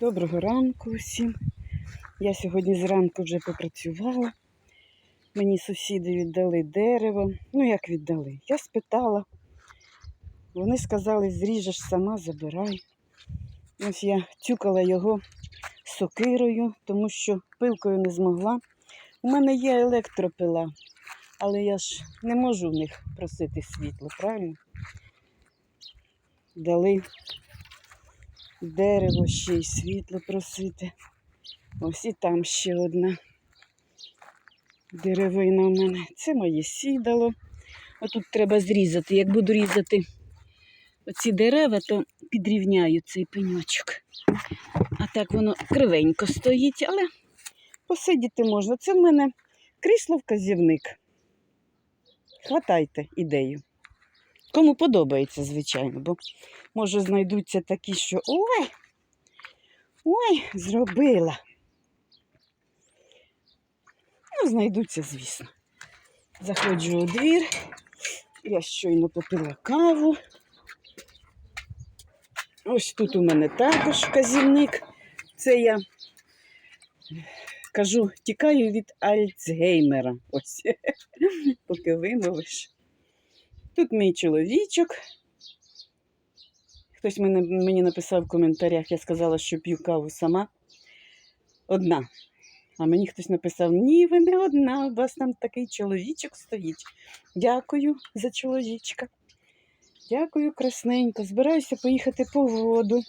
Доброго ранку усім. Я сьогодні зранку вже попрацювала. Мені сусіди віддали дерево. Ну, як віддали? Я спитала. Вони сказали, зріжеш сама, забирай. Ось я тюкала його сокирою, тому що пилкою не змогла. У мене є електропила, але я ж не можу в них просити світло, правильно? Дали дерево ще й світло просити. Ось і там ще одна деревина у мене. Це моє сідало. Отут треба зрізати. Як буду різати оці дерева, то підрівняю цей пеньочок. А так воно кривенько стоїть, але посидіти можна. Це в мене крісло вказівник. Хватайте ідею. Кому подобається, звичайно, бо може знайдуться такі, що ой, ой, зробила. Ну, знайдуться, звісно. Заходжу у двір. Я щойно попила каву. Ось тут у мене також вказівник. Це я кажу, тікаю від Альцгеймера. Ось, поки вимовиш. Тут мій чоловічок. Хтось мені написав в коментарях, я сказала, що п'ю каву сама. Одна. А мені хтось написав: ні, ви не одна, у вас там такий чоловічок стоїть. Дякую за чоловічка. Дякую, красненько. Збираюся поїхати по воду.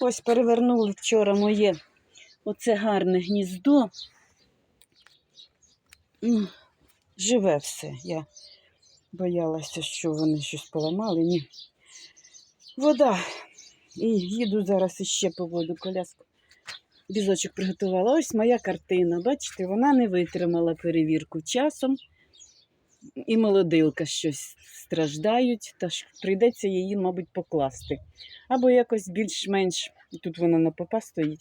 Ось перевернули вчора моє оце гарне гніздо. Живе все. Я боялася, що вони щось поламали. Ні. Вода. І їду зараз іще по воду коляску. Візочок приготувала. Ось моя картина. Бачите, вона не витримала перевірку часом. І молодилка щось страждають, та ж прийдеться її, мабуть, покласти. Або якось більш-менш, тут вона на попа стоїть,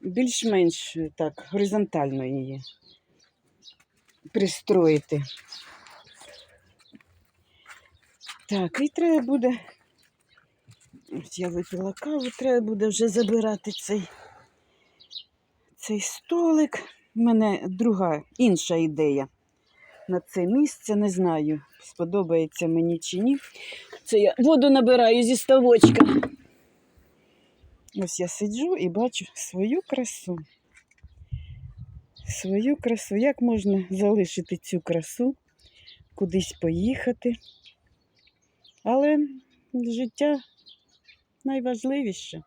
більш-менш так, горизонтально її пристроїти. Так, і треба буде. Ось я випила каву, треба буде вже забирати цей, цей столик. У мене друга інша ідея на це місце. Не знаю, сподобається мені чи ні. Це я воду набираю зі ставочка. Ось я сиджу і бачу свою красу. Свою красу. Як можна залишити цю красу, кудись поїхати? Але життя найважливіше.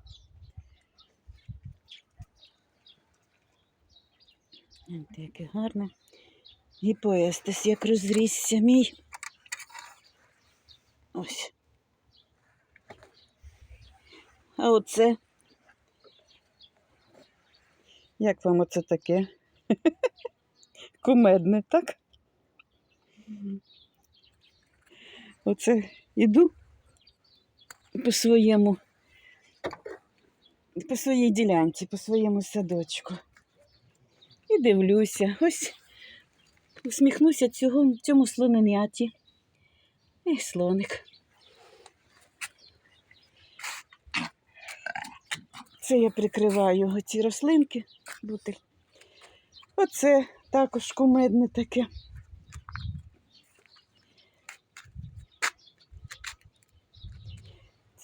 Гляньте, яке гарне. І Гіпоестес, як розрісся мій. Ось. А оце. Як вам оце таке? Кумедне, так? Оце іду по своєму, по своїй ділянці, по своєму садочку. І дивлюся. Ось усміхнуся цього, цьому слоненяті. І слоник. Це я прикриваю ці рослинки. Бутиль. Оце також кумедне таке.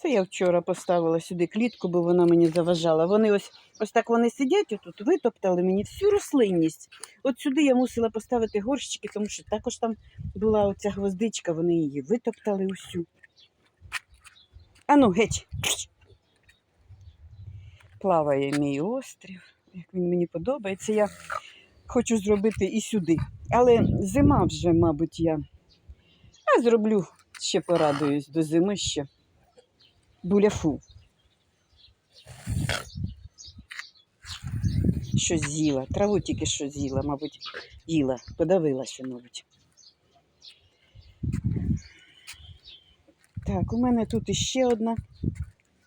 Це я вчора поставила сюди клітку, бо вона мені заважала. Вони ось ось так вони сидять отут, витоптали мені всю рослинність. От сюди я мусила поставити горщики, тому що також там була оця гвоздичка, вони її витоптали усю. Ану, геть. Плаває мій острів. Як він мені подобається. Я хочу зробити і сюди. Але зима вже, мабуть, я. А зроблю, ще порадуюсь до зими ще буляфу. Щось з'їла. Траву тільки що з'їла, мабуть, їла, подавилася, мабуть. Так, у мене тут іще одна.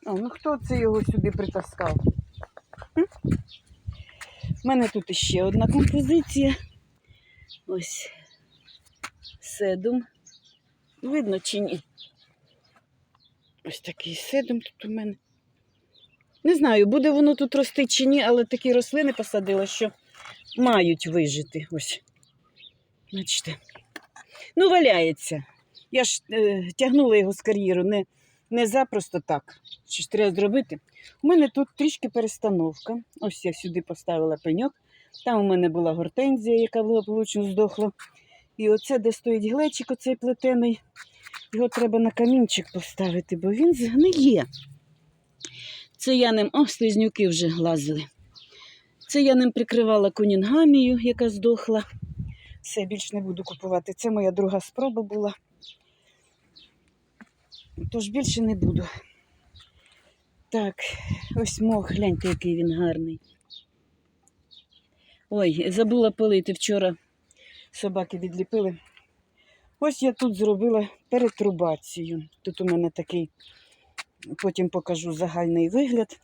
О, ну хто це його сюди притаскав? У мене тут іще одна композиція. Ось седум. Видно чи ні? Ось такий седум тут у мене. Не знаю, буде воно тут рости чи ні, але такі рослини посадила, що мають вижити. Ось. Бачите. Ну, валяється. Я ж е, тягнула його з кар'єру не, не запросто так. Що ж треба зробити? У мене тут трішки перестановка. Ось я сюди поставила пеньок. Там у мене була гортензія, яка благополучно здохла. І оце, де стоїть глечик, оцей плетений, його треба на камінчик поставити, бо він згниє. Це я ним, о, слизнюки вже лазили. Це я ним прикривала кунінгамію, яка здохла. Все, більш не буду купувати. Це моя друга спроба була. Тож більше не буду. Так, ось мох, гляньте, який він гарний. Ой, забула полити вчора. Собаки відліпили. Ось я тут зробила перетрубацію. Тут у мене такий, потім покажу загальний вигляд.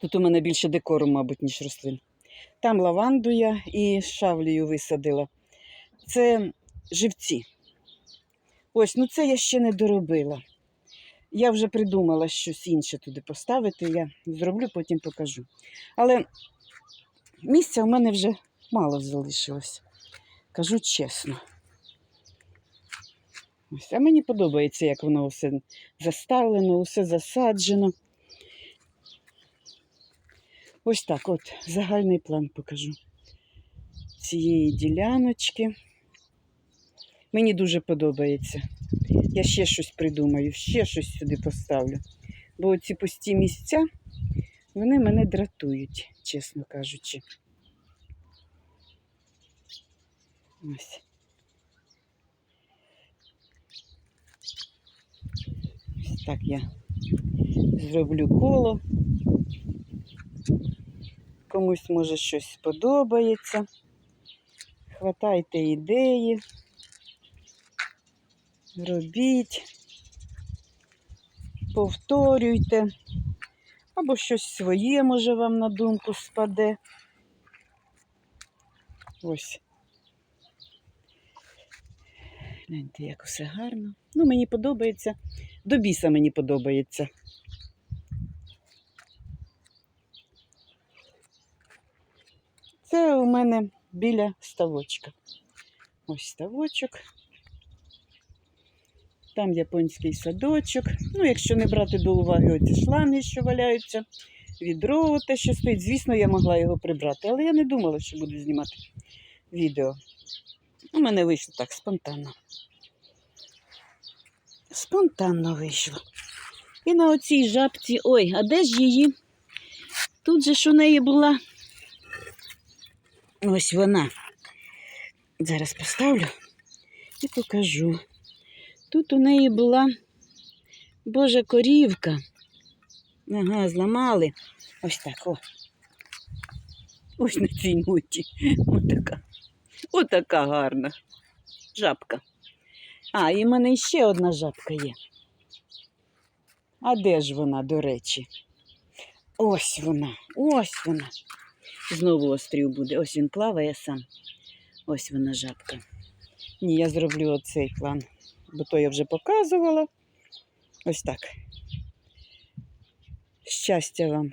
Тут у мене більше декору, мабуть, ніж рослин. Там лаванду я і шавлію висадила. Це живці. Ось, ну це я ще не доробила. Я вже придумала щось інше туди поставити. Я зроблю, потім покажу. Але місця у мене вже мало залишилось. Кажу чесно. Ось, а мені подобається, як воно все заставлено, все засаджено. Ось так от загальний план покажу цієї діляночки. Мені дуже подобається. Я ще щось придумаю, ще щось сюди поставлю. Бо ці пусті місця, вони мене дратують, чесно кажучи. Ось. Ось так я зроблю коло. Комусь може щось сподобається. Хватайте ідеї. Робіть, повторюйте, або щось своє, може, вам на думку спаде. Ось. Гляньте, як все гарно. Ну, мені подобається. До біса мені подобається. Це у мене біля ставочка. Ось ставочок. Там японський садочок. Ну, якщо не брати до уваги оці шланги, що валяються, відро те, що стоїть. Звісно, я могла його прибрати, але я не думала, що буду знімати відео. У мене вийшло так спонтанно. Спонтанно вийшло. І на оцій жабці. Ой, а де ж її? Тут же ж у неї була. Ось вона. Зараз поставлю і покажу. Тут у неї була Божа корівка. Ага, зламали. Ось так, о. Ось на цій ноті. Отака. Отака гарна. Жабка. А, і в мене ще одна жабка є. А де ж вона, до речі? Ось вона, ось вона. Знову острів буде. Ось він плаває сам. Ось вона жабка. Ні, я зроблю оцей план, бо то я вже показувала. Ось так. Щастя вам